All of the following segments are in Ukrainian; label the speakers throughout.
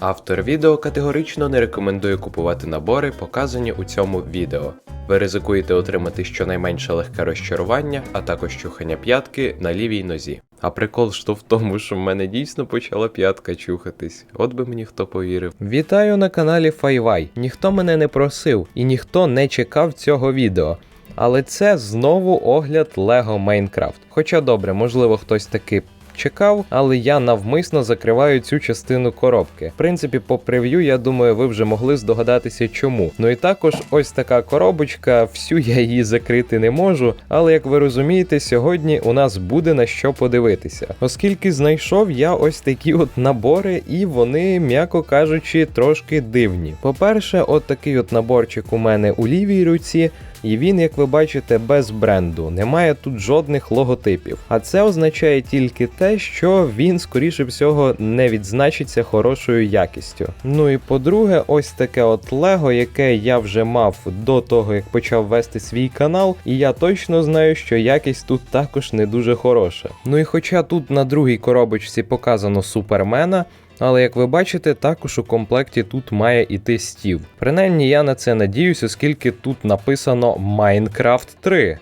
Speaker 1: Автор відео категорично не рекомендує купувати набори, показані у цьому відео. Ви ризикуєте отримати щонайменше легке розчарування, а також чухання п'ятки на лівій нозі. А прикол то в тому, що в мене дійсно почала п'ятка чухатись. От би мені хто повірив. Вітаю на каналі Файвай. Ніхто мене не просив і ніхто не чекав цього відео. Але це знову огляд Lego Minecraft. Хоча добре, можливо, хтось таки чекав, але я навмисно закриваю цю частину коробки. В принципі, по прев'ю, я думаю, ви вже могли здогадатися чому. Ну і також ось така коробочка, всю я її закрити не можу, але як ви розумієте, сьогодні у нас буде на що подивитися. Оскільки знайшов я ось такі от набори, і вони, м'яко кажучи, трошки дивні. По-перше, от такий от наборчик у мене у лівій руці. І він, як ви бачите, без бренду, немає тут жодних логотипів. А це означає тільки те, що він, скоріше всього, не відзначиться хорошою якістю. Ну і по-друге, ось таке от Лего, яке я вже мав до того, як почав вести свій канал, і я точно знаю, що якість тут також не дуже хороша. Ну і хоча тут на другій коробочці показано супермена. Але як ви бачите, також у комплекті тут має іти стів. Принаймні я на це надіюсь, оскільки тут написано Minecraft 3.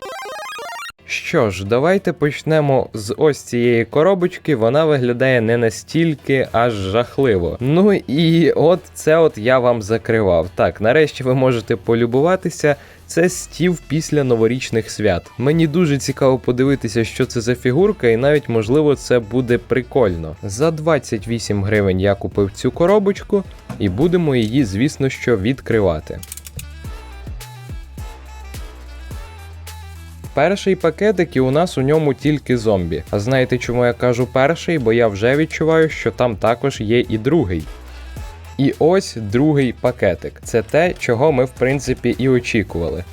Speaker 1: Що ж, давайте почнемо з ось цієї коробочки. Вона виглядає не настільки аж жахливо. Ну і от це от я вам закривав. Так, нарешті ви можете полюбуватися. Це стів після новорічних свят. Мені дуже цікаво подивитися, що це за фігурка, і навіть можливо це буде прикольно. За 28 гривень я купив цю коробочку, і будемо її, звісно, що відкривати. Перший пакетик і у нас у ньому тільки зомбі. А знаєте, чому я кажу перший? Бо я вже відчуваю, що там також є і другий. І ось другий пакетик. Це те, чого ми в принципі і очікували.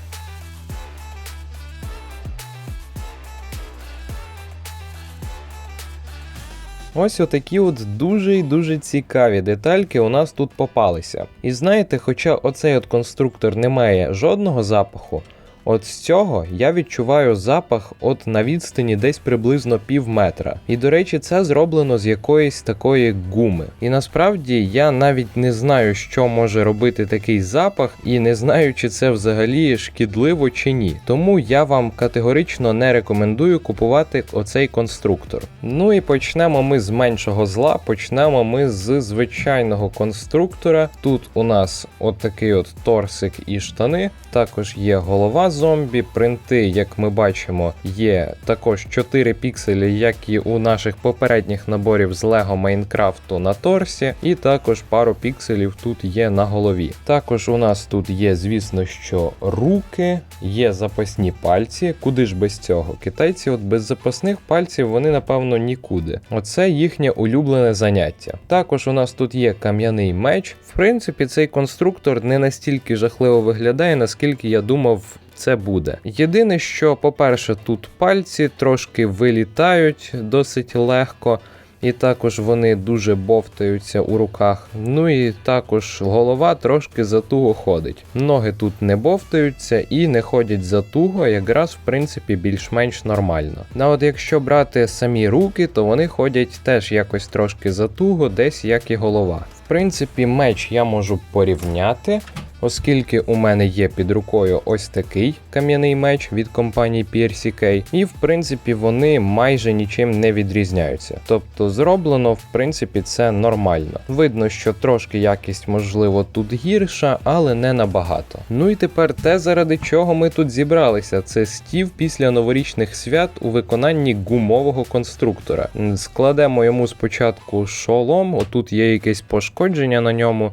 Speaker 1: Ось отакі от дуже і дуже цікаві детальки у нас тут попалися. І знаєте, хоча оцей от конструктор не має жодного запаху, От з цього я відчуваю запах от на відстані десь приблизно пів метра. І до речі, це зроблено з якоїсь такої гуми. І насправді я навіть не знаю, що може робити такий запах, і не знаю, чи це взагалі шкідливо чи ні. Тому я вам категорично не рекомендую купувати оцей конструктор. Ну і почнемо ми з меншого зла, почнемо ми з звичайного конструктора. Тут у нас от от торсик і штани, також є голова зомбі. Принти, як ми бачимо, є також 4 пікселі, як і у наших попередніх наборів з Lego Майнкрафту на торсі, і також пару пікселів тут є на голові. Також у нас тут є, звісно, що руки, є запасні пальці. Куди ж без цього? Китайці, от без запасних пальців, вони напевно нікуди. Оце їхнє улюблене заняття. Також у нас тут є кам'яний меч. В принципі, цей конструктор не настільки жахливо виглядає, наскільки я думав це буде. Єдине, що, по-перше, тут пальці трошки вилітають досить легко. І також вони дуже бовтаються у руках. Ну і також голова трошки затуго ходить. Ноги тут не бовтаються і не ходять затуго, якраз в принципі більш-менш нормально. На от якщо брати самі руки, то вони ходять теж якось трошки затуго, десь як і голова. В принципі, меч я можу порівняти оскільки у мене є під рукою ось такий кам'яний меч від компанії PRCK, і в принципі вони майже нічим не відрізняються. Тобто зроблено, в принципі, це нормально. Видно, що трошки якість, можливо, тут гірша, але не набагато. Ну і тепер те, заради чого ми тут зібралися, це стів після новорічних свят у виконанні гумового конструктора. Складемо йому спочатку шолом, отут є якесь пошкодження на ньому.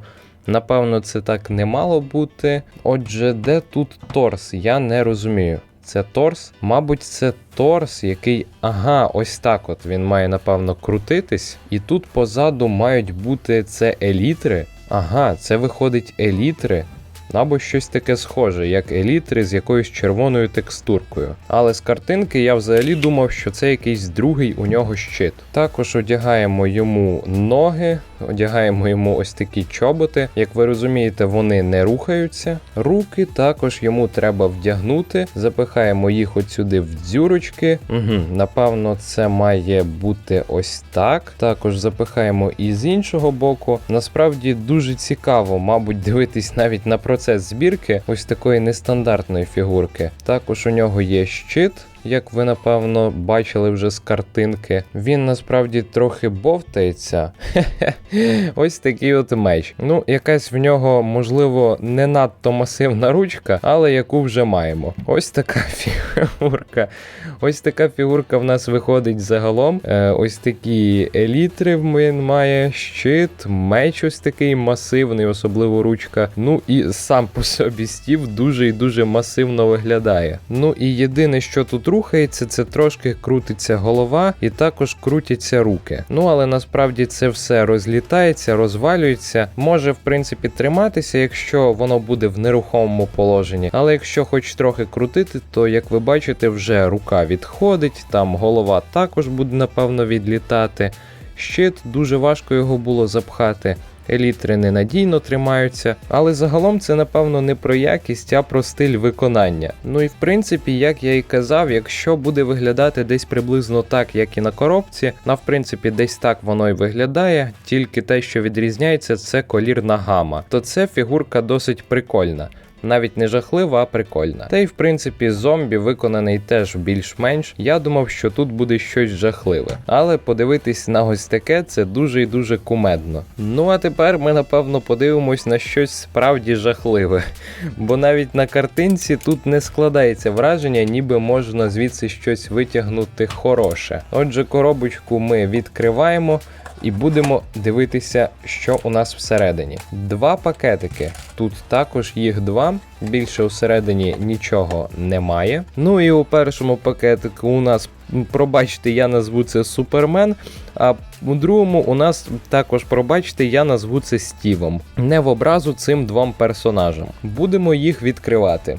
Speaker 1: Напевно, це так не мало бути. Отже, де тут торс? Я не розумію. Це торс? Мабуть, це торс, який. Ага, ось так от він має, напевно, крутитись. І тут позаду мають бути це елітри. Ага, це виходить елітри. Або щось таке схоже, як елітри з якоюсь червоною текстуркою. Але з картинки я взагалі думав, що це якийсь другий у нього щит. Також одягаємо йому ноги, одягаємо йому ось такі чоботи. Як ви розумієте, вони не рухаються. Руки також йому треба вдягнути. Запихаємо їх от сюди в дзюрочки. Угу, напевно, це має бути ось так. Також запихаємо і з іншого боку. Насправді дуже цікаво, мабуть, дивитись навіть на процес збірки ось такої нестандартної фігурки. Також у нього є щит. Як ви напевно бачили вже з картинки, він насправді трохи бовтається. Ось такий от меч. Ну, якась в нього, можливо, не надто масивна ручка, але яку вже маємо. Ось така фігурка. Ось така фігурка в нас виходить загалом. Е, ось такі елітри він має, щит, меч ось такий масивний, особливо ручка. Ну і сам по собі стів дуже і дуже масивно виглядає. Ну і єдине, що тут рухається, це трошки крутиться голова і також крутяться руки. Ну але насправді це все розлітається, розвалюється. Може, в принципі, триматися, якщо воно буде в нерухомому положенні. Але якщо хоч трохи крутити, то як ви бачите, вже рука відходить, там голова також буде напевно відлітати. Щит дуже важко його було запхати. Елітри ненадійно тримаються, але загалом це напевно не про якість, а про стиль виконання. Ну і в принципі, як я і казав, якщо буде виглядати десь приблизно так, як і на коробці, на в принципі десь так воно і виглядає, тільки те, що відрізняється, це колірна гама. То це фігурка досить прикольна. Навіть не жахлива, а прикольна. Та й в принципі зомбі виконаний теж більш-менш. Я думав, що тут буде щось жахливе. Але подивитись на ось таке це дуже і дуже кумедно. Ну а тепер ми напевно подивимось на щось справді жахливе. Бо навіть на картинці тут не складається враження, ніби можна звідси щось витягнути хороше. Отже, коробочку ми відкриваємо. І будемо дивитися, що у нас всередині. Два пакетики. Тут також їх два. Більше всередині нічого немає. Ну і у першому пакетику у нас, пробачте, я назву це Супермен. А у другому у нас також, пробачте, я назву це Стівом. Не в образу цим двом персонажам. Будемо їх відкривати.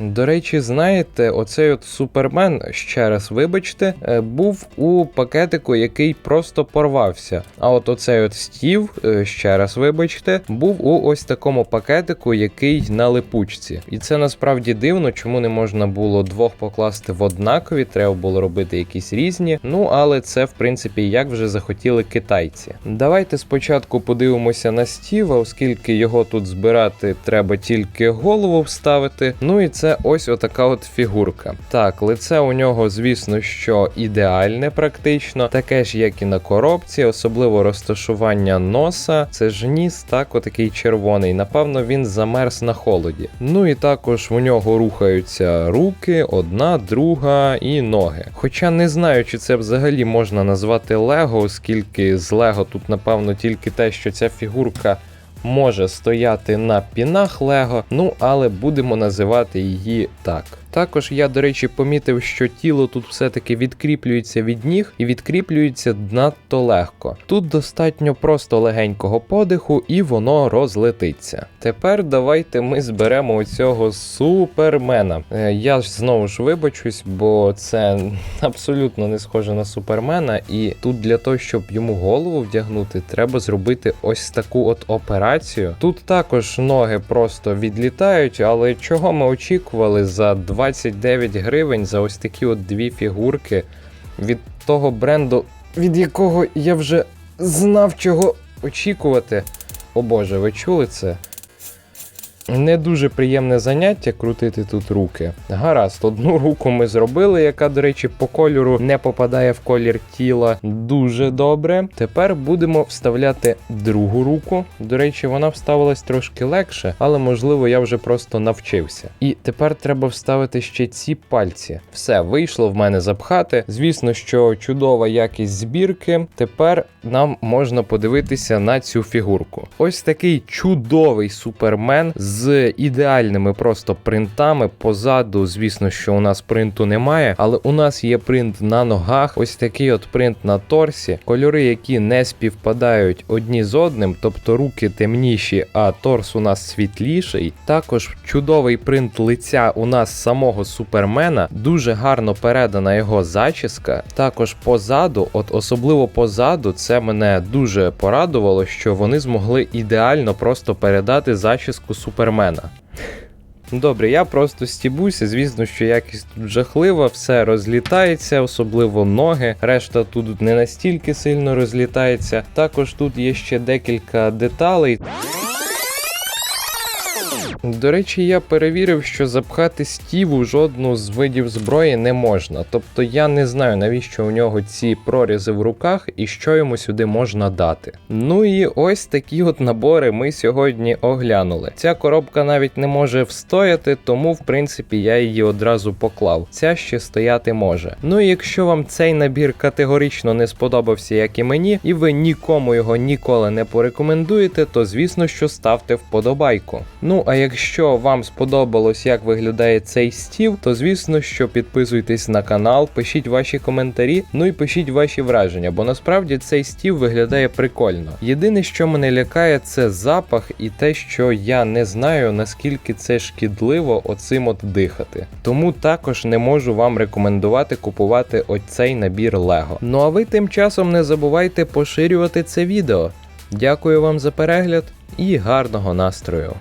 Speaker 1: До речі, знаєте, оцей от супермен, ще раз вибачте, е, був у пакетику, який просто порвався. А от оцей от стів, е, ще раз вибачте, був у ось такому пакетику, який на липучці. І це насправді дивно, чому не можна було двох покласти в однакові, треба було робити якісь різні. Ну але це в принципі як вже захотіли китайці. Давайте спочатку подивимося на стіва, оскільки його тут збирати треба тільки голову вставити. Ну і це ось отака от фігурка. Так, лице у нього, звісно, що ідеальне практично, таке ж, як і на коробці, особливо розташування носа. Це ж ніс, так, отакий червоний. Напевно, він замерз на холоді. Ну і також у нього рухаються руки, одна, друга і ноги. Хоча не знаю, чи це взагалі можна назвати Лего, оскільки з Лего тут, напевно, тільки те, що ця фігурка може стояти на пінах Лего, ну але будемо називати її так. Також я, до речі, помітив, що тіло тут все-таки відкріплюється від ніг і відкріплюється надто легко. Тут достатньо просто легенького подиху, і воно розлетиться. Тепер давайте ми зберемо оцього супермена. Е, Я ж знову ж вибачусь, бо це абсолютно не схоже на супермена, і тут для того, щоб йому голову вдягнути, треба зробити ось таку от операцію. Тут також ноги просто відлітають, але чого ми очікували за 29 гривень за ось такі от дві фігурки від того бренду, від якого я вже знав, чого очікувати. О Боже, ви чули це? Не дуже приємне заняття крутити тут руки. Гаразд, одну руку ми зробили, яка, до речі, по кольору не попадає в колір тіла. Дуже добре. Тепер будемо вставляти другу руку. До речі, вона вставилась трошки легше, але можливо я вже просто навчився. І тепер треба вставити ще ці пальці. Все, вийшло в мене запхати. Звісно, що чудова якість збірки. Тепер нам можна подивитися на цю фігурку. Ось такий чудовий супермен з з ідеальними просто принтами. Позаду, звісно, що у нас принту немає, але у нас є принт на ногах. Ось такий от принт на торсі. Кольори, які не співпадають одні з одним, тобто руки темніші, а торс у нас світліший. Також чудовий принт лиця у нас самого супермена. Дуже гарно передана його зачіска. Також позаду, от особливо позаду, це мене дуже порадувало, що вони змогли ідеально просто передати зачіску супермена. Добре, я просто стібуся. Звісно, що якість тут жахлива, все розлітається, особливо ноги. Решта тут не настільки сильно розлітається. Також тут є ще декілька деталей. До речі, я перевірив, що запхати стів у жодну з видів зброї не можна. Тобто я не знаю, навіщо у нього ці прорізи в руках і що йому сюди можна дати. Ну і ось такі от набори ми сьогодні оглянули. Ця коробка навіть не може встояти, тому в принципі я її одразу поклав. Ця ще стояти може. Ну і якщо вам цей набір категорично не сподобався, як і мені, і ви нікому його ніколи не порекомендуєте, то звісно, що ставте вподобайку. Ну а якщо вам сподобалось, як виглядає цей стів, то звісно, що підписуйтесь на канал, пишіть ваші коментарі, ну і пишіть ваші враження, бо насправді цей стів виглядає прикольно. Єдине, що мене лякає, це запах і те, що я не знаю наскільки це шкідливо оцим от дихати. Тому також не можу вам рекомендувати купувати оцей набір Лего. Ну а ви тим часом не забувайте поширювати це відео. Дякую вам за перегляд і гарного настрою!